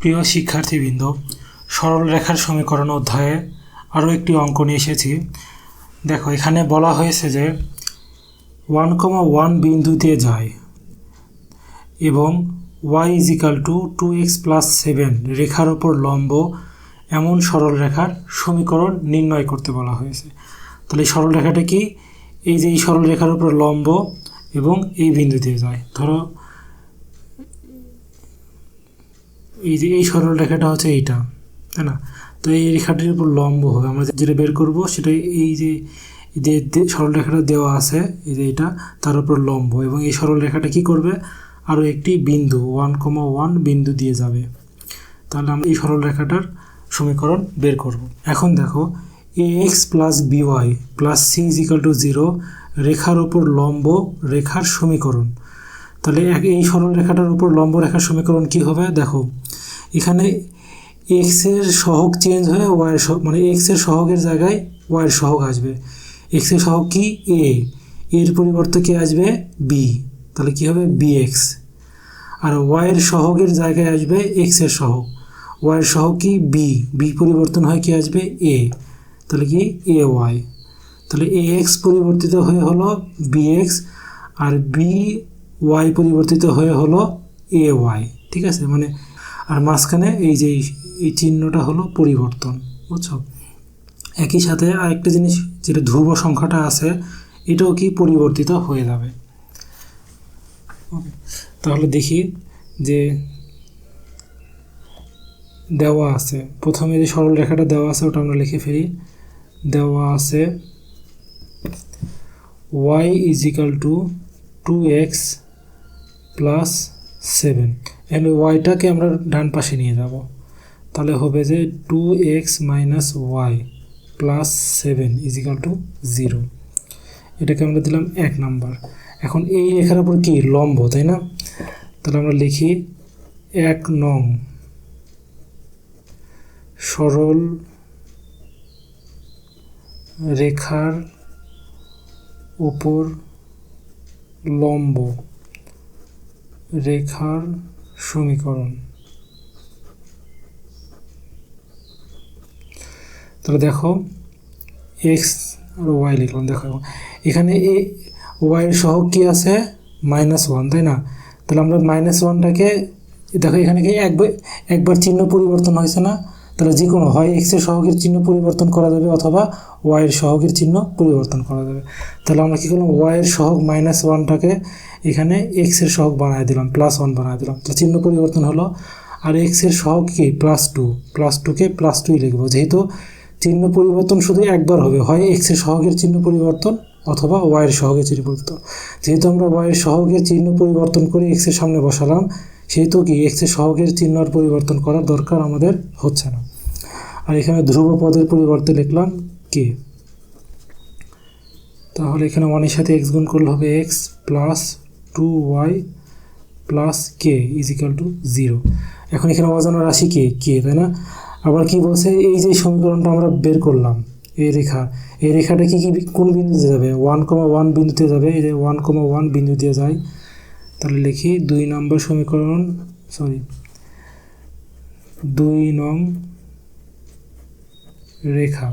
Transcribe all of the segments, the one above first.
প্রিয় শিক্ষার্থীবৃন্দ, সরল রেখার সমীকরণ অধ্যায়ে আরও একটি অঙ্ক নিয়ে এসেছি। দেখো, এখানে বলা হয়েছে যে ওয়ান কমা ওয়ান বিন্দুতে যায় এবং Y is equal to two X plus seven রেখার ওপর লম্ব এমন সরল রেখার সমীকরণ নির্ণয় করতে বলা হয়েছে। তাহলে এই সরল রেখাটা কি? এই যে এই সরল রেখার উপর লম্ব এবং এই বিন্দু দিয়ে যায়। ধরো এই যে এই সরল রেখাটা হচ্ছে এইটা, তাই না? তো এই রেখাটির উপর লম্ব হবে। আমরা যেটা বের করব সেটা এই যে সরল রেখাটা দেওয়া আছে, এই যে এটা, তার উপর লম্ব। এবং এই সরল রেখাটা কি করবে? আরও একটি বিন্দু ওয়ান কমা ওয়ান বিন্দু দিয়ে যাবে। তাহলে আমরা এই সরল রেখাটার সমীকরণ বের করব। এখন দেখো A X plus B Y plus C is equal to zero রেখার ওপর লম্ব, রেখার সমীকরণ। তাহলে এই সরল রেখাটার উপর লম্ব, রেখার সমীকরণ কি হবে? দেখো এখানে এক্সের সহগ চেঞ্জ হয়ে ওয়াইয়ের মানে এক্সের সহগের জায়গায় ওয়াইয়ের সহগ আসবে। এক্সের সহগ কি? এ এর পরিবর্তে কি আসবে? বি তাহলে কি হবে? বি এক্স আর ওয়াইয়ের সহগের জায়গায় আসবে এক্সের সহগ। ওয়াইয়ের সহগ কি? বি বি পরিবর্তন হয় কি আসবে? এ তাহলে কি? এ ওয়াই তাহলে এ এক্স পরিবর্তিত হয়ে হলো বি এক্স আর বি ওয়াই পরিবর্তিত হয়ে হলো এ ওয়াই ঠিক আছে? মানে আর মাঝখানে এই যে এই- চিহ্নটা হলো পরিবর্তন, বুঝছ? একই সাথে আরেকটা জিনিস, যেটা ধ্রুব সংখ্যাটা আছে, এটাও কি পরিবর্তিত হয়ে যাবে? তাহলে দেখি যে দেওয়া আছে। প্রথমে যে সরল রেখাটা দেওয়া আছে, ওটা আমরা লিখে ফেলি। দেওয়া আছে Y is to two X plus seven এখানে ওয়াইটাকে আমরা ডান পাশে নিয়ে যাব। তাহলে হবে যে two X minus Y plus seven is equal to zero এটাকে আমরা দিলাম এক নাম্বার। এখন এই রেখার উপর কি? লম্ব, তাই না? তাহলে আমরা লিখি এক নং সরল রেখার উপর লম্ব রেখার সমীকরণ। তাহলে দেখো এক্স আর ওয়াই লিখলাম, দেখো এখানে। এ ওয়াইয়ের সহ কি আছে? মাইনাস ওয়ান তাই না? তাহলে আমরা মাইনাস ওয়ানটাকে দেখো এখানে কি একবার একবার চিহ্ন পরিবর্তন হয়েছে না? তাহলে যে কোনো হয় এক্সের সহগের চিহ্ন পরিবর্তন করা যাবে অথবা ওয়াইয়ের সহগের চিহ্ন পরিবর্তন করা যাবে। তাহলে আমরা কী করলাম? ওয়াইয়ের সহগ মাইনাস ওয়ানটাকে এখানে এক্সের সহগ বানায় দিলাম প্লাস ওয়ান বানায় দিলাম। তো চিহ্ন পরিবর্তন হলো, আর এক্সের সহগ কি? প্লাস টু প্লাস টুকে প্লাস টুই লিখব। যেহেতু চিহ্ন পরিবর্তন শুধু একবার হবে, হয় এক্সের সহগের চিহ্ন পরিবর্তন অথবা ওয়াইয়ের সহগের চিহ্ন পরিবর্তন। যেহেতু আমরা ওয়াইয়ের সহগের চিহ্ন পরিবর্তন করে এক্সের সামনে বসালাম, সেহেতু কি? এক্সের সহগের চিহ্ন আর পরিবর্তন করার দরকার আমাদের হচ্ছে না। আর এখানে ধ্রুব পদের পরিবর্তে লিখলাম কে তাহলে এখানে ওয়ানের সাথে এক্স গুণ করলে হবে X plus two Y plus K is is equal to zero এখন এখানে অজানা রাশি কে? কে তাই না? আবার কি বলছে? এই যে সমীকরণটা আমরা বের করলাম এই রেখা এই রেখাটা কি কি কোন বিন্দুতে যাবে? ওয়ান কমা ওয়ান বিন্দুতে যাবে, এই যে ওয়ান কমা ওয়ান বিন্দু দিয়ে যায়। তাহলে লিখি, দুই নম্বর সমীকরণ সরি দুই নং রেখা।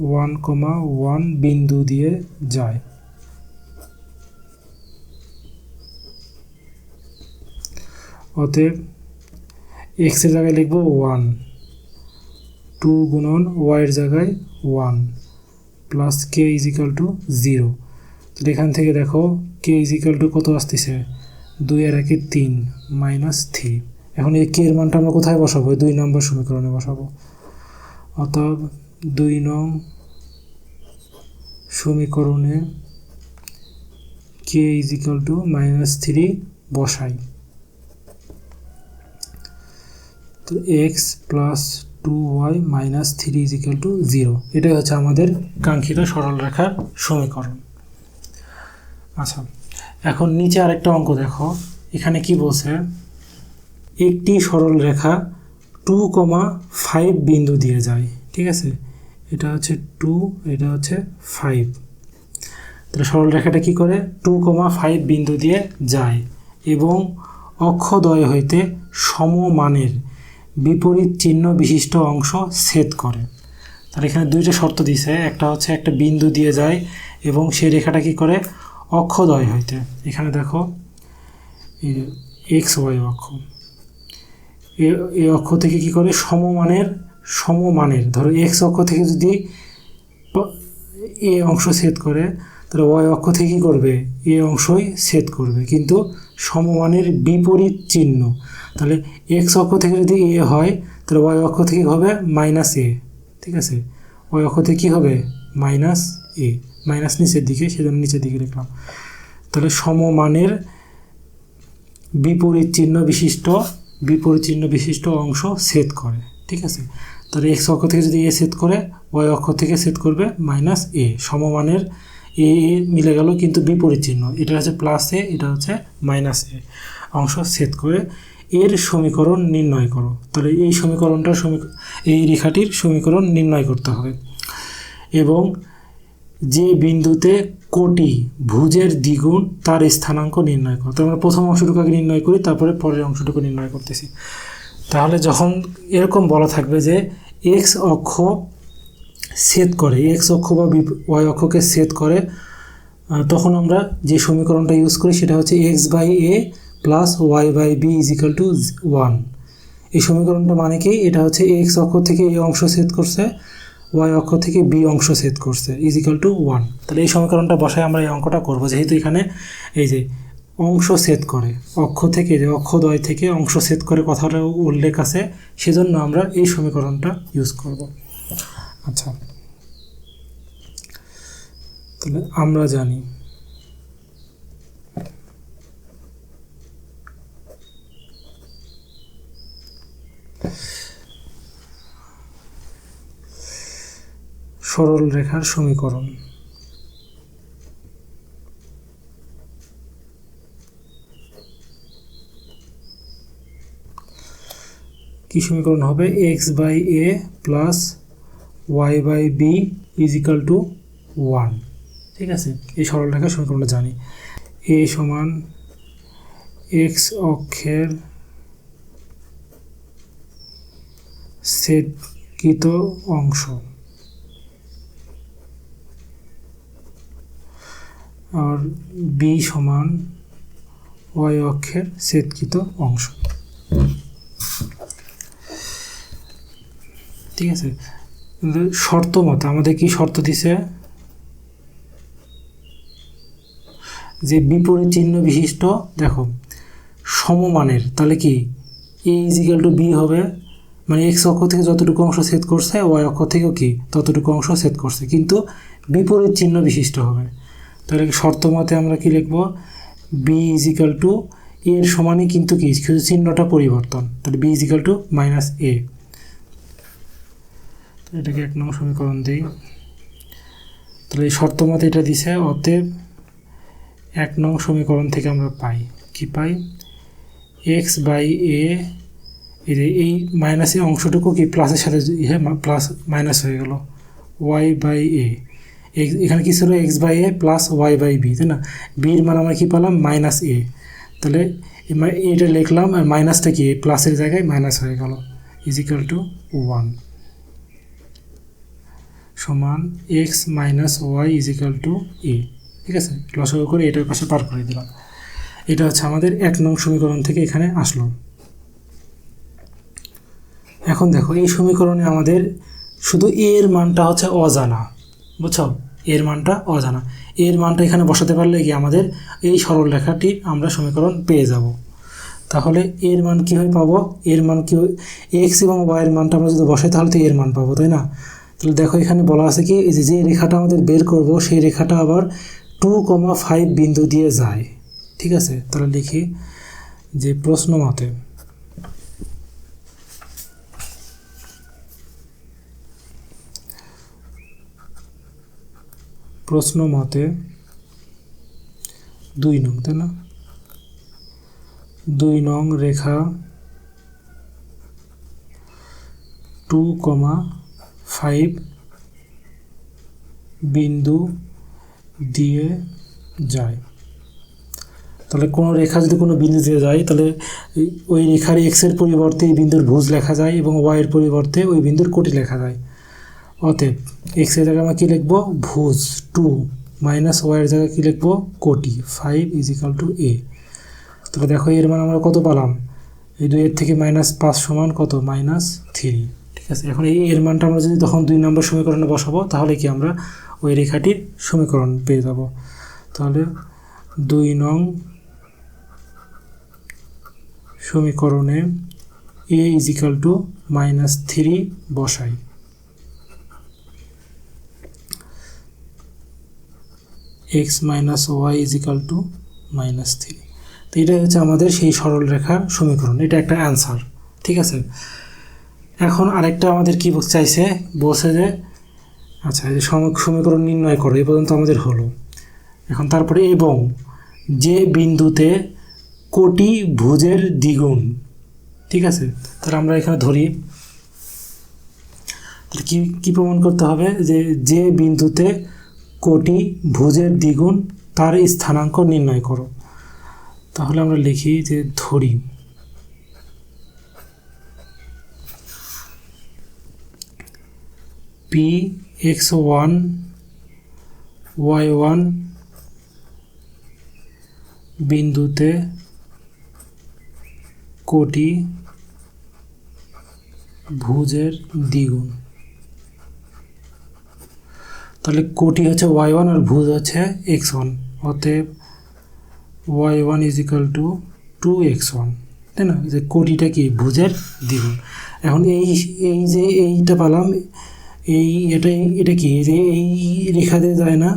ওয়ান কমা ওয়ান বিন্দু দিয়ে যায়। অতএব এক্সের জায়গায় লিখব ওয়ান টু গুণন ওয়াইয়ের জায়গায় one plus K is equal to zero তাহলে এখান থেকে দেখো কে ইজিক্যাল টু কত আসতেছে? দুই আর একে তিন মাইনাস থ্রি এখন এই কে এর মানটা আমরা কোথায় বসাবো? দুই নম্বর সমীকরণে বসাবো। অতএব দুই নং সমীকরণে K is equal to minus three বসাই। তো X plus two Y minus three is equal to zero এটাই হচ্ছে আমাদের কাঙ্ক্ষিত সরল রেখার সমীকরণ। আচ্ছা এখন নিচে আরেকটা অঙ্ক দেখো। এখানে কি বলছে? একটি সরল রেখা টু কমা ফাইভ বিন্দু দিয়ে যায়, ঠিক আছে? এটা হচ্ছে টু এটা হচ্ছে ফাইভ তাহলে সরল রেখাটা কি করে? টু কমা ফাইভ বিন্দু দিয়ে যায় এবং অক্ষদ্বয় হইতে সমমানের বিপরীত চিহ্ন বিশিষ্ট অংশ ছেদ করে। তাহলে এখানে দুইটা শর্ত দিছে, একটা হচ্ছে একটা বিন্দু দিয়ে যায় এবং সেই রেখাটা কি করে? অক্ষদ্বয় হইতে। এখানে দেখো এক্স ওয়াই অক্ষ। এ- অক্ষ থেকে কি করে? সমমানের সমমানের। ধরো এক্স অক্ষ থেকে যদি এ অংশ ছেদ করে, তাহলে ওয়াই অক্ষ থেকে কী করবে? এ অংশই ছেদ করবে। কিন্তু সমমানের বিপরীত চিহ্ন। তাহলে এক্স অক্ষ থেকে যদি এ হয়, তাহলে ওয়াই অক্ষ থেকে হবে? মাইনাস এ ঠিক আছে? ওয়াই অক্ষ থেকে কী হবে? মাইনাস এ মাইনাস নিচের দিকে, সেজন্য নিচের দিকে লিখলাম। তাহলে সমমানের বিপরীত চিহ্ন বিশিষ্ট বিপরীত চিহ্ন বিশিষ্ট অংশ ছেদ করে, ঠিক আছে? তাহলে এক্স অক্ষ থেকে যদি এ ছেদ করে ওয়াই অক্ষ থেকে ছেদ করবে মাইনাস এ সমমানের এ এ মিলে গেল কিন্তু বিপরীত চিহ্ন এটা হচ্ছে প্লাস এ এটা হচ্ছে মাইনাস এ অংশ ছেদ করে এর সমীকরণ নির্ণয় করো। তাহলে এই সমীকরণটা সমীক এই রেখাটির সমীকরণ নির্ণয় করতে হবে। এবং যে বিন্দুতে কোটি ভুজের দ্বিগুণ তার স্থানাঙ্ক নির্ণয় করো। তো আমরা প্রথম অংশটুকু নির্ণয় করি, তারপরে পরের অংশটুকু নির্ণয় করতেছি। তাহলে যখন এরকম বলা থাকবে যে এক্স অক্ষ ছেদ করে এক্স অক্ষ বা ওয়াই অক্ষকে ছেদ করে তখন আমরা যে সমীকরণটা ইউজ করি সেটা হচ্ছে X by A plus Y by B is equal to one এই সমীকরণটা মানে কি? এটা হচ্ছে এক্স অক্ষ থেকে এ অংশ ছেদ করছে ওয়াই অক্ষ থেকে বি অংশ ছেদ করছে ইজ ইকাল টু ওয়ান তাহলে এই সমীকরণটা বসায় আমরা এই অঙ্কটা করব। যেহেতু এখানে এই যে অংশ ছেদ করে, অক্ষ থেকে যে অক্ষদ্বয় থেকে অংশ ছেদ করে কথাটা উল্লেখ আছে, সেজন্য আমরা এই সমীকরণটা ইউজ করব। আচ্ছা। তাহলে আমরা জানি সরল রেখার সমীকরণ। কি সমীকরণ হবে? X by A plus Y by B is equal to one ঠিক আছে? এই সরল রেখার সমীকরণটা জানি। এ সমান এক্স অক্ষের ছেদকৃত অংশ। আর বি সমান ওয়াই অক্ষের ছেদকৃত অংশ। ঠিক আছে? শর্ত মতো, আমাদের কি শর্ত দিছে? যে বিপরীত চিহ্ন বিশিষ্ট, দেখো, সমমানের, তাহলে কি? এ ইজিক্যাল টু বি হবে মানে এক্স অক্ষ থেকে যতটুকু অংশ সেট করছে ওয়াই অক্ষ থেকেও কি? ততটুকু অংশ সেট করছে। কিন্তু বিপরীত চিহ্ন বিশিষ্ট হবে। তাহলে শর্ত মতে আমরা কি লিখব? বি ইজিক্যাল টু এর সমানই কিন্তু কি? শুধু চিহ্নটা পরিবর্তন। তাহলে B is equal to minus A এটাকে এক নম্বর সমীকরণ দিই। তাহলে এই শর্ত মতে এটা দিছে, অতএব এক নং সমীকরণ থেকে আমরা পাই। কি পাই? এক্স বাই এ এই যে এই মাইনাস এই অংশটুকু কি প্লাসের সাথে প্লাস মাইনাস হয়ে গেল। ওয়াই বাই এ এখানে কি ছিল X by A plus Y by B তাই না? বির মান আমরা কী পেলাম? মাইনাস এ তাহলে এটা লিখলাম, আর মাইনাসটা কি? প্লাসের জায়গায় মাইনাস হয়ে গেল। ইজিক্যাল টু ওয়ান সমান X minus Y is equal to A ঠিক আছে? লসাগু করে এটার পাশে পার করে দিলাম। এটা হচ্ছে আমাদের এক নং সমীকরণ থেকে এখানে আসলো। এখন দেখো, এই সমীকরণে আমাদের শুধু এর মানটা হচ্ছে অজানা। বুঝছ? এর মানটা অজানা। এর মানটা এখানে বসাতে পারলে কি আমাদের এই সরল রেখাটি আমরা সমীকরণ পেয়ে যাব। তাহলে এর মান কীভাবে পাবো? এর মান কী এক্স এবং ওয়াইয়ের মানটা আমরা যদি বসাই, তাহলে তো এর মান পাবো, তাই না? তাহলে দেখো এখানে বলা আছে কি, এই যে রেখাটা আমাদের বের করব, সেই রেখাটা আবার টু কমা ফাইভ বিন্দু দিয়ে যায়। ঠিক আছে? তাহলে লিখি যে প্রশ্ন মতে প্রশ্ন মতে দুই নং, তাই না? দুই নং রেখা টু কমা ফাইভ বিন্দু দিয়ে যায়। তাহলে কোনো রেখা যদি কোনো বিন্দু দিয়ে যায়, তাহলে ওই রেখার এক্সের পরিবর্তে এই বিন্দুর ভুজ লেখা যায় এবং ওয়াইয়ের পরিবর্তে ওই বিন্দুর কোটি লেখা যায়। অতএব এক্সের জায়গায় আমরা কী লিখব? ভুজ টু মাইনাস ওয়াইয়ের জায়গায় কী লিখব? কোটি। Five is equal to A তাহলে দেখো এর মান আমরা কত পেলাম? এই দুই এর থেকে মাইনাস পাঁচ সমান কত? মাইনাস থ্রি ঠিক আছে? এখন এই এর মানটা আমরা যদি তখন দুই নম্বর সমীকরণে বসাবো, তাহলে কি আমরা ওই রেখাটির সমীকরণ পেয়ে যাব। তাহলে দুই নং সমীকরণে A is to minus three বসাই। X minus Y is equal to minus three তো এটা হচ্ছে আমাদের সেই সরল রেখার সমীকরণ, এটা একটা অ্যান্সার ঠিক আছে? এখন আরেকটা আমাদের কি চাইছে? বলছে যে আচ্ছা এই সমীকরণ নির্ণয় করো, এই পর্যন্ত আমাদের হলো। এখন তারপরে, এবং যে বিন্দুতে কোটি ভুজের দ্বিগুণ, ঠিক আছে? তাহলে আমরা এখানে ধরি। তাহলে কি কি প্রমাণ করতে হবে? যে যে বিন্দুতে কোটি ভুজের দ্বিগুণ তার স্থানাঙ্ক নির্ণয় করো। তাহলে আমরা লিখি যে ধরি। P X one Y one বিন্দুতে কোটি ভুজের দ্বিগুণ। তাহলে কোটি হচ্ছে ওয়াই ওয়ান আর ভুজ হচ্ছে এক্স ওয়ান অতএব Y one is equal to two X one তাই না? যে কোটিটা কি ভুজের দ্বিগুণ। এখন এই এই যে এইটা পালাম, এই এটা এটা কি? যে এই রেখা দিয়ে যায় না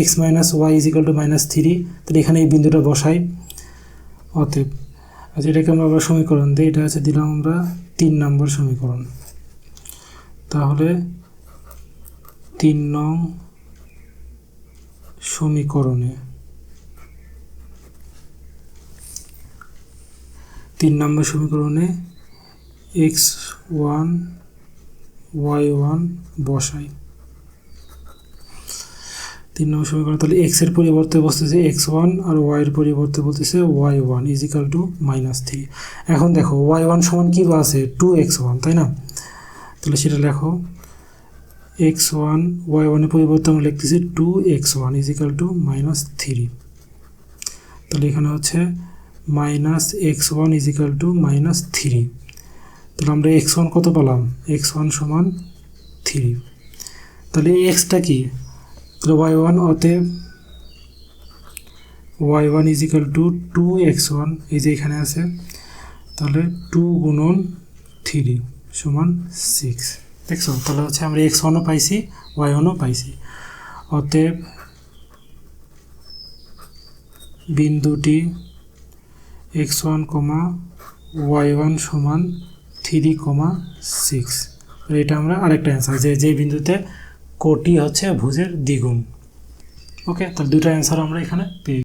X minus Y is equal to minus three তাহলে এখানে এই বিন্দুটা বসাই। অতএব আচ্ছা এটাকে আমরা আবার সমীকরণ দিই। এটা হচ্ছে দিলাম আমরা তিন নম্বর সমীকরণ। তাহলে তিন নং সমীকরণে। তিন নম্বর সমীকরণে এক্স ওয়ান, ওয়াই ওয়ান বসাই। তিন নম্বর সমীকরণ তাহলে এক্সের পরিবর্তে বসতেছে এক্স ওয়ান আর ওয়াই এর পরিবর্তে বলতেছে Y one is equal to minus three এখন দেখো, ওয়াই ওয়ান সমান কী আছে? টু এক্স ওয়ান, তাই না? তাহলে সেটা লেখো। এক্স ওয়ান, ওয়াই ওয়ানের পরিবর্তে আমরা লিখতেছি two X one equal two minus three তাহলে এখানে হচ্ছে minus X one equal two minus three তাহলে আমরা এক্স ওয়ান কত পেলাম? এক্স ওয়ান সমান থ্রি তাহলে এক্সটা কি? তাহলে ওয়াই ওয়ান অতএব Y one is equal to two X one, এই যে এখানে আছে। তাহলে টু গুণন থ্রি সমান সিক্স দেখছ তাহলে হচ্ছে আমরা এক্স ওয়ানও পাইছি ওয়াই ওয়ানও পাইছি। অতএব বিন্দুটি X one comma Y one সমান থ্রি কমা সিক্স এটা আমরা আরেকটা অ্যান্সার যে যে বিন্দুতে কোটি হচ্ছে ভুজের দ্বিগুণ। ওকে তাহলে দুটো অ্যান্সার আমরা এখানে পেয়ে